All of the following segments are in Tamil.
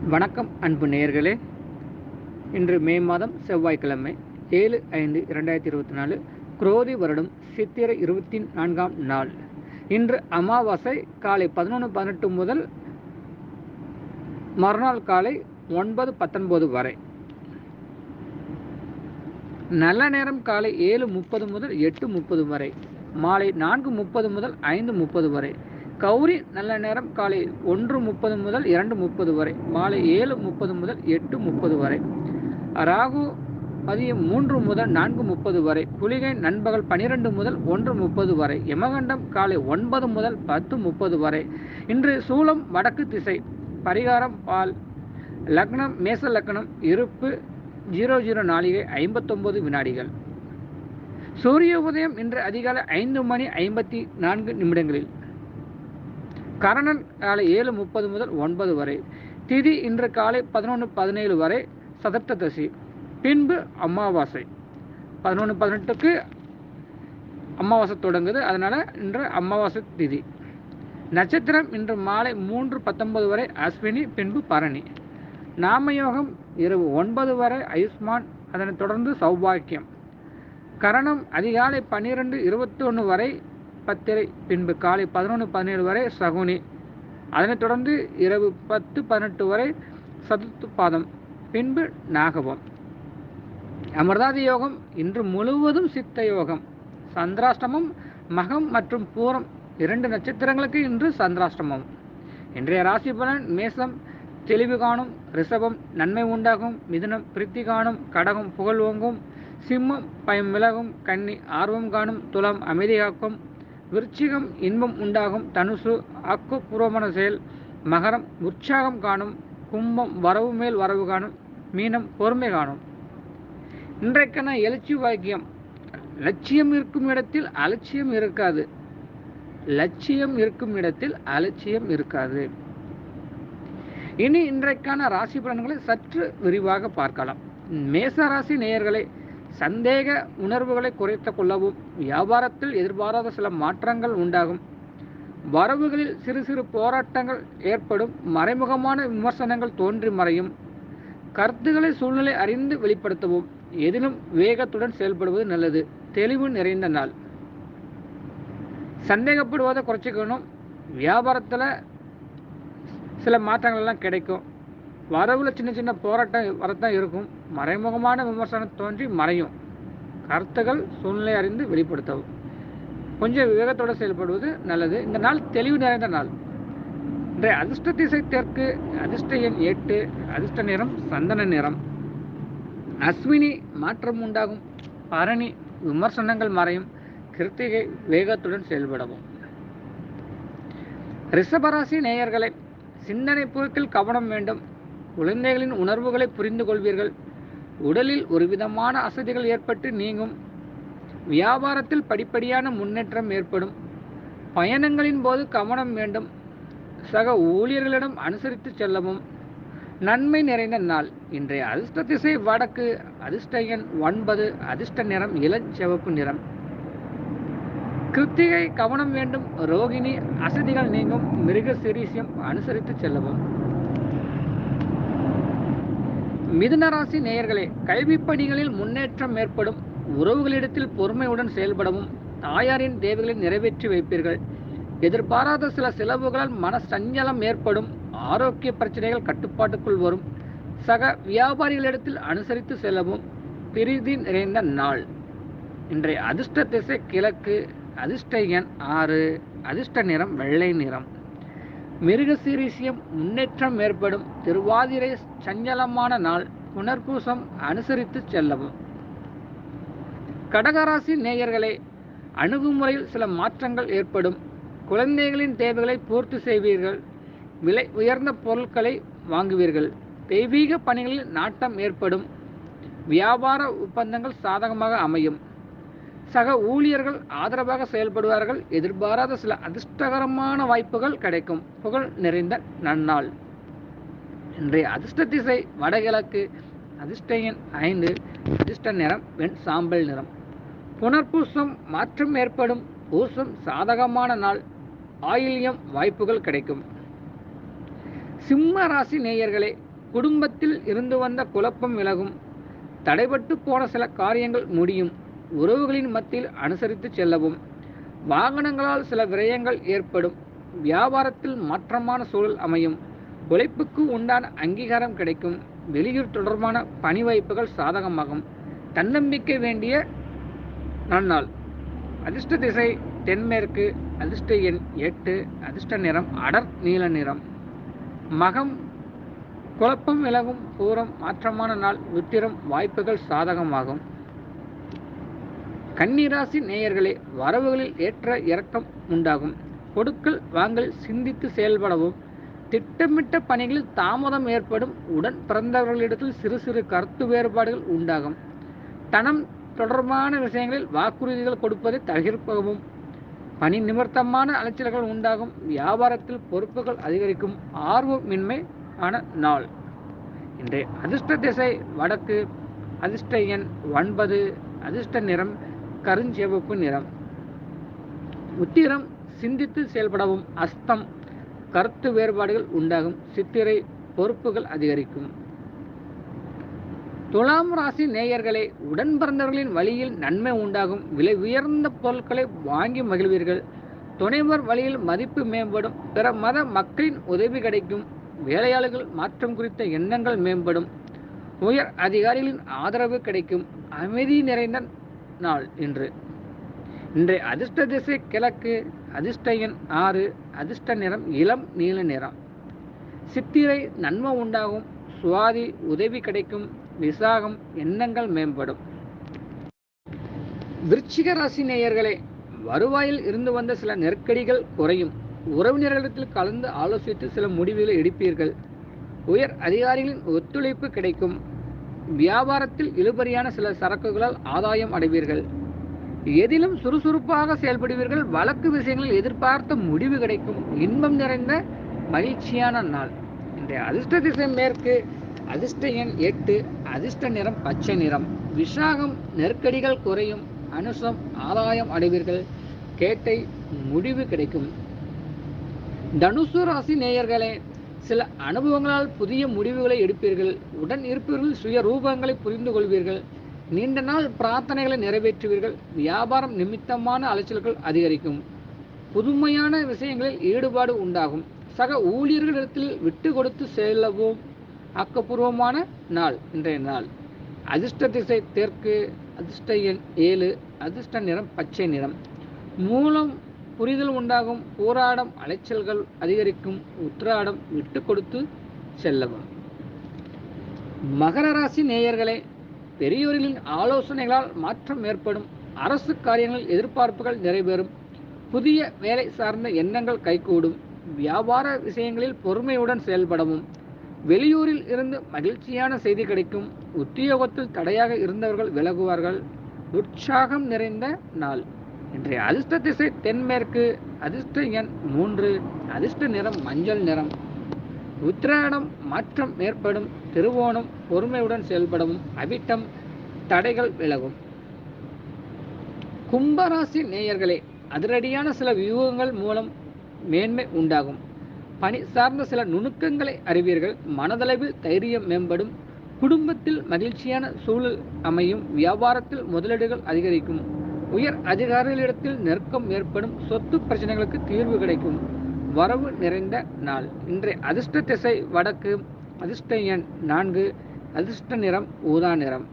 வணக்கம் அன்பு நேயர்களே. இன்று மே மாதம் செவ்வாய்க்கிழமை ஏழு ஐந்து இரண்டாயிரத்தி இருபத்தி நாலு குரோதி வருடம் சித்திரை இருபத்தி நான்காம் நாள். இன்று அமாவாசை காலை பதினொன்று பதினெட்டு முதல் மறுநாள் காலை ஒன்பது பத்தொன்பது வரை. நல்ல நேரம் காலை ஏழு முப்பது முதல் எட்டு முப்பது வரை. மாலை நான்கு முப்பது முதல் ஐந்து முப்பது வரை. கௌரி நல்ல நேரம் காலை ஒன்று முப்பது முதல் இரண்டு முப்பது வரை மாலை ஏழு முப்பது முதல் எட்டு முப்பது வரை. ராகு மதியம் மூன்று முதல் நான்கு முப்பது வரை குளிகை நண்பகல் பனிரெண்டு முதல் ஒன்று முப்பது வரை யமகண்டம் காலை ஒன்பது முதல் பத்து முப்பது வரை. இன்று சூலம் வடக்கு திசை பரிகாரம் பால் லக்னம் மேச லக்னம் இருப்பு ஜீரோ ஜீரோ நாளிகை ஐம்பத்தொன்பது வினாடிகள். சூரிய உதயம் இன்று அதிகாலை ஐந்து மணி ஐம்பத்தி நான்கு நிமிடங்களில். கரணன் காலை ஏழு முப்பது முதல் ஒன்பது வரை திதி இன்று காலை பதினொன்று பதினேழு வரை சதர்த்த தசி பின்பு அமாவாசை. பதினொன்று பதினெட்டுக்கு அமாவாசை தொடங்குது அதனால் இன்று அமாவாசை திதி. நட்சத்திரம் இன்று மாலை மூன்று பத்தொன்பது வரை அஸ்வினி பின்பு பரணி. நாமயோகம் இரவு ஒன்பது வரை ஆயுஷ்மான் அதனைத் தொடர்ந்து சௌபாக்கியம். கரணம் அதிகாலை பன்னிரெண்டு இருபத்தி ஒன்று வரை பத்திரை பின்பு காலை பதினொன்று பதினேழு வரை சகுனி. அதனைத் தொடர்ந்து இரவு பத்து பதினெட்டு வரை சதுர்த்து பாதம் பின்பு நாகவம் அமிர்தாதி யோகம் இன்று முழுவதும் சித்த யோகம். சந்திராஷ்டமம் மகம் மற்றும் பூரம் இரண்டு நட்சத்திரங்களுக்கு இன்று சந்திராஷ்டமம். இன்றைய ராசி பலன் மேசம் தெளிவு காணும் ரிஷபம் நன்மை உண்டாகும் மிதுனம் பிரித்தி காணும் கடகம் புகழ் ஓங்கும் சிம்மம் பயம் விலகும் கன்னி ஆர்வம் காணும் துளம் அமைதி காக்கும் விருச்சிகம் இன்பம் உண்டாகும் தனுசு ஆக்கப்பூர்வமான செயல் மகரம் உற்சாகம் காணும் கும்பம் வரவு மேல் வரவு காணும் மீனம் பொறுமை காணும். இன்றைக்கான எழுச்சி வாக்கியம். லட்சியம் இருக்கும் இடத்தில் அலட்சியம் இருக்காது. லட்சியம் இருக்கும் இடத்தில் அலட்சியம் இருக்காது. இனி இன்றைக்கான ராசி பலன்களை சற்று விரிவாக பார்க்கலாம். மேச ராசி நேயர்களை சந்தேக உணர்வுகளை குறைத்து கொள்ளவும் வியாபாரத்தில் எதிர்பாராத சில மாற்றங்கள் உண்டாகும். வரவுகளில் சிறு சிறு போராட்டங்கள் ஏற்படும் மறைமுகமான விமர்சனங்கள் தோன்றி மறையும். கருத்துக்களை சூழ்நிலை அறிந்து வெளிப்படுத்தவும் எதிலும் வேகத்துடன் செயல்படுவது நல்லது. தெளிவு நிறைந்த நாள். சந்தேகப்படுவதை குறைச்சிக்கணும். வியாபாரத்தில் சில மாற்றங்கள் எல்லாம் கிடைக்கும். வரவுல சின்ன சின்ன போராட்டம் வரத்தான் இருக்கும். மறைமுகமான விமர்சனம் தோன்றி மறையும். கருத்துகள் சூழ்நிலை அறிந்து வெளிப்படுத்தவும். கொஞ்சம் விவேகத்தோடு செயல்படுவது நல்லது. இந்த நாள் தெளிவு நிறைந்த நாள். இன்றைய அதிர்ஷ்ட திசை தெற்கு அதிர்ஷ்ட எண் எட்டு அதிர்ஷ்ட நிறம் சந்தன நிறம். அஸ்வினி மாற்றம் உண்டாகும். பரணி விமர்சனங்கள் மறையும். கிருத்திகை வேகத்துடன் செயல்படவும். ரிஷபராசி நேயர்களை சிந்தனை போக்கில் கவனம் வேண்டும். குழந்தைகளின் உணர்வுகளை புரிந்து கொள்வீர்கள் உடலில் ஒரு விதமான அசதிகள் ஏற்பட்டு நீங்கும். வியாபாரத்தில் படிப்படியான முன்னேற்றம் ஏற்படும். பயணங்களின் போது கவனம் வேண்டும். சக ஊழியர்களிடம் அனுசரித்து செல்லவும். நன்மை நிறைந்த நாள். இன்றைய அதிர்ஷ்ட திசை வடக்கு. அதிர்ஷ்ட எண் ஒன்பது. அதிர்ஷ்ட நிறம் இளஞ்சிவப்பு நிறம். கிருத்திகை கவனம் வேண்டும். ரோகிணி அசதிகள் நீங்கும். மிருக சிரீசியம் அனுசரித்து செல்லவும். மிதுனராசி நேயர்களே கல்வி பணிகளில் முன்னேற்றம் ஏற்படும் உறவுகளிடத்தில் பொறுமையுடன் செயல்படவும் தாயாரின் தேவைகளை நிறைவேற்றி வைப்பீர்கள். எதிர்பாராத சில செலவுகளால் மன சஞ்சலம் ஏற்படும் ஆரோக்கிய பிரச்சனைகள் கட்டுப்பாட்டுக்குள் வரும். சக வியாபாரிகளிடத்தில் அனுசரித்து செல்லவும் பிரிதி நிறைந்த நாள். இன்றைய அதிர்ஷ்ட திசை கிழக்கு அதிர்ஷ்ட எண் ஆறு அதிர்ஷ்ட நிறம் வெள்ளை நிறம். மிருகசீரிசியம் முன்னேற்றம் ஏற்படும் திருவாதிரை சஞ்சலமான நாள் புனர்பூசம் அனுசரித்து செல்லவும். கடகராசி நேயர்களே அணுகுமுறையில் சில மாற்றங்கள் ஏற்படும். குழந்தைகளின் தேவைகளை பூர்த்தி செய்வீர்கள். விலை உயர்ந்த பொருட்களை வாங்குவீர்கள். தெய்வீக பணிகளில் நாட்டம் ஏற்படும். வியாபார ஒப்பந்தங்கள் சாதகமாக அமையும். சக ஊழியர்கள் ஆதரவாக செயல்படுவார்கள். எதிர்பாராத சில அதிர்ஷ்டகரமான வாய்ப்புகள் கிடைக்கும். புகழ் நிறைந்த நன்னாள். இன்றைய அதிர்ஷ்ட திசை வடகிழக்கு. அதிர்ஷ்ட எண் ஐந்து. அதிர்ஷ்ட நிறம் வெண் சாம்பல் நிறம். புனர்பூசம் மாற்றம் ஏற்படும். பூசம் சாதகமான நாள். ஆயில்யம் வாய்ப்புகள் கிடைக்கும். சிம்ம ராசி நேயர்களே குடும்பத்தில் இருந்து வந்த குழப்பம் விலகும். தடைபட்டு போன சில காரியங்கள் முடியும். உறவுகளின் மத்தியில் அனுசரித்து செல்லவும். வாகனங்களால் சில விரயங்கள் ஏற்படும். வியாபாரத்தில் மாற்றமான சூழல் அமையும். உழைப்புக்கு உண்டான அங்கீகாரம் கிடைக்கும். வெளியூர் தொடர்பான பணி வாய்ப்புகள் சாதகமாகும். தன்னம்பிக்கை வேண்டிய நன்னாள். அதிர்ஷ்ட திசை தென்மேற்கு அதிர்ஷ்ட எண் எட்டு அதிர்ஷ்ட நிறம் அடர் நீல நிறம். மகம் குழப்பம் விலகும் பூரம் மாற்றமான நாள் உத்திரம் வாய்ப்புகள் சாதகமாகும். கன்னிராசி நேயர்களே வரவுகளில் ஏற்ற இறக்கம் உண்டாகும். கொடுக்கல் வாங்கல் சிந்தித்து செயல்படவும். திட்டமிட்ட பணிகளில் தாமதம் ஏற்படும். உடன் பிறந்தவர்களிடத்தில் சிறு சிறு கருத்து வேறுபாடுகள் உண்டாகும். தனம் தொடர்பான விஷயங்களில் வாக்குறுதிகள் கொடுப்பதை தவிர்க்கவும். பணி நிமித்தமான அலைச்சல்கள் உண்டாகும். வியாபாரத்தில் பொறுப்புகள் அதிகரிக்கும். ஆர்வமின்மை ஆன நாள். இன்றைய அதிர்ஷ்ட திசை வடக்கு. அதிர்ஷ்ட எண் ஒன்பது. அதிர்ஷ்ட நிறம் கருஞ்சிவப்பு நிறம். உத்திரம் சிந்தித்து செயல்படவும் அஸ்தம். கருத்து வேறுபாடுகள் உண்டாகும். சித்திரை பொறுப்புகள் அதிகரிக்கும். துலாம் ராசி நேயர்களே உடன் பிறந்தவர்களின் வழியில் நன்மை உண்டாகும். விலை உயர்ந்த பொருட்களை வாங்கி மகிழ்வீர்கள். துணைவர் வழியில் மதிப்பு மேம்படும். பிற மத மக்களின் உதவி கிடைக்கும். வேலையாளர்கள் மாற்றம் குறித்த எண்ணங்கள் மேம்படும். உயர் அதிகாரிகளின் ஆதரவு கிடைக்கும். அமைதி நிறைந்த நாள் இன்று. இன்றைய அதிர்ஷ்ட திசை கிழக்கு அதிர்ஷ்ட எண் ஆறு அதிர்ஷ்ட நிறம் இளம் நீல நிறம். சித்திரை நன்மை உண்டாகும் சுவாதி உதவி கிடைக்கும் விசாகம் எண்ணங்கள் மேம்படும். விருச்சிக ராசி நேயர்களே வருவாயில் இருந்து வந்த சில நெருக்கடிகள் குறையும். உறவினர்களிடத்தில் கலந்து ஆலோசித்து சில முடிவுகளை எடுப்பீர்கள். உயர் அதிகாரிகளின் ஒத்துழைப்பு கிடைக்கும். வியாபாரத்தில் இழுபறியான சில சரக்குகளால் ஆதாயம் அடைவீர்கள். எதிலும் சுறுசுறுப்பாக செயல்படுவீர்கள். வழக்கு விஷயங்களில் எதிர்பார்த்த முடிவு கிடைக்கும். இன்பம் நிறைந்த மகிழ்ச்சியான நாள். இன்றைய அதிர்ஷ்ட திசை மேற்கு அதிர்ஷ்ட எண் எட்டு அதிர்ஷ்ட நிறம் பச்சை நிறம். விஷாகம் நெருக்கடிகள் குறையும். அனுசம் ஆதாயம் அடைவீர்கள். கேட்டை முடிவு கிடைக்கும். தனுசு ராசி நேயர்களே சில அனுபவங்களால் புதிய முடிவுகளை எடுப்பீர்கள் உடன் இருப்பீர்கள் சுய ரூபங்களை புரிந்து கொள்வீர்கள் நீண்ட நாள் பிரார்த்தனைகளை நிறைவேற்றுவீர்கள் வியாபாரம் நிமித்தமான அலைச்சல்கள் அதிகரிக்கும். புதுமையான விஷயங்களில் ஈடுபாடு உண்டாகும். சக ஊழியர்களிடத்தில் விட்டு கொடுத்து செல்லவும் ஆக்கப்பூர்வமான நாள் இன்றைய நாள். அதிர்ஷ்ட திசை தெற்கு அதிர்ஷ்ட எண் ஏழு அதிர்ஷ்ட நிறம் பச்சை நிறம். மூலம் புரிதல் உண்டாகும். போராடம் அலைச்சல்கள் அதிகரிக்கும். உத்திராடம் விட்டு கொடுத்து செல்லவும் மகர ராசி நேயர்களே பெரியோர்களின் ஆலோசனைகளால் மாற்றம் ஏற்படும். அரசு காரியங்களில் எதிர்பார்ப்புகள் நிறைவேறும். புதிய வேலை சார்ந்த எண்ணங்கள் கைகூடும். வியாபார விஷயங்களில் பொறுமையுடன் செயல்படவும். வெளியூரில் இருந்து மகிழ்ச்சியான செய்தி கிடைக்கும். உத்தியோகத்தில் தடையாக இருந்தவர்கள் விலகுவார்கள். உற்சாகம் நிறைந்த நாள். இன்றைய அதிர்ஷ்ட திசை தென்மேற்கு அதிர்ஷ்ட எண் மூன்று அதிர்ஷ்ட நிறம் மஞ்சள் நிறம். உத்திராடம் மாற்றம் ஏற்படும் திருவோணம் பொறுமையுடன் செயல்படவும் அவிட்டம் தடைகள் விலகும். கும்பராசி நேயர்களே அதிரடியான சில வியூகங்கள் மூலம் மேன்மை உண்டாகும். பணி சார்ந்த சில நுணுக்கங்களை அறிவீர்கள் மனதளவில் தைரியம் மேம்படும் குடும்பத்தில் மகிழ்ச்சியான சூழல் அமையும் வியாபாரத்தில் முதலீடுகள் அதிகரிக்கும். உயர் அதிகாரிகளிடத்தில் நெருக்கம் ஏற்படும் சொத்து பிரச்சனைகளுக்கு தீர்வு கிடைக்கும். வரவு நிறைந்த நாள். இன்றைய அதிர்ஷ்ட திசை வடக்கு அதிர்ஷ்ட எண் நான்கு அதிர்ஷ்ட நிறம் ஊதா நிறம்.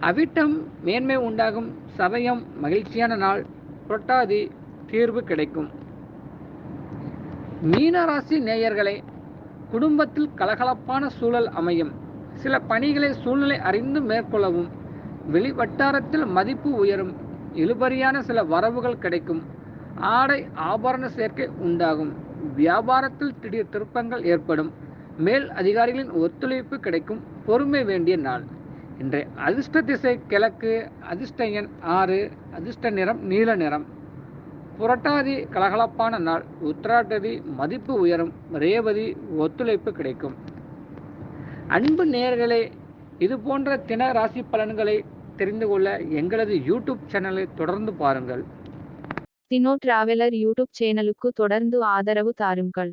அவிட்டம் மேன்மை உண்டாகும். சதயம் மகிழ்ச்சியான நாள். புரட்டாதி தீர்வு கிடைக்கும். மீனராசி நேயர்களை குடும்பத்தில் கலகலப்பான சூழல் அமையும். சில பணிகளை சூழ்நிலை அறிந்து மேற்கொள்ளவும் வெளி வட்டாரத்தில் மதிப்பு உயரும். இழுபறியான சில வரவுகள் கிடைக்கும். ஆடை ஆபரண சேர்க்கை உண்டாகும். வியாபாரத்தில் திடீர் திருப்பங்கள் ஏற்படும். மேல் அதிகாரிகளின் ஒத்துழைப்பு கிடைக்கும். பொறுமை வேண்டிய நாள். இன்றைய அதிர்ஷ்ட திசை கிழக்கு அதிர்ஷ்ட எண் ஆறு அதிர்ஷ்ட நிறம் நீல நிறம். புரட்டாதி கலகலப்பான நாள். உத்திராட்டதி மதிப்பு உயரும். ரேவதி ஒத்துழைப்பு கிடைக்கும். அன்பு நேர்களே இது போன்ற தின ராசி பலன்களை தெரிந்து கொள்ள எங்களது யூடியூப் சேனலை தொடர்ந்து பாருங்கள். தினோ டிராவலர் யூடியூப் சேனலுக்கு தொடர்ந்து ஆதரவு தாருங்கள்.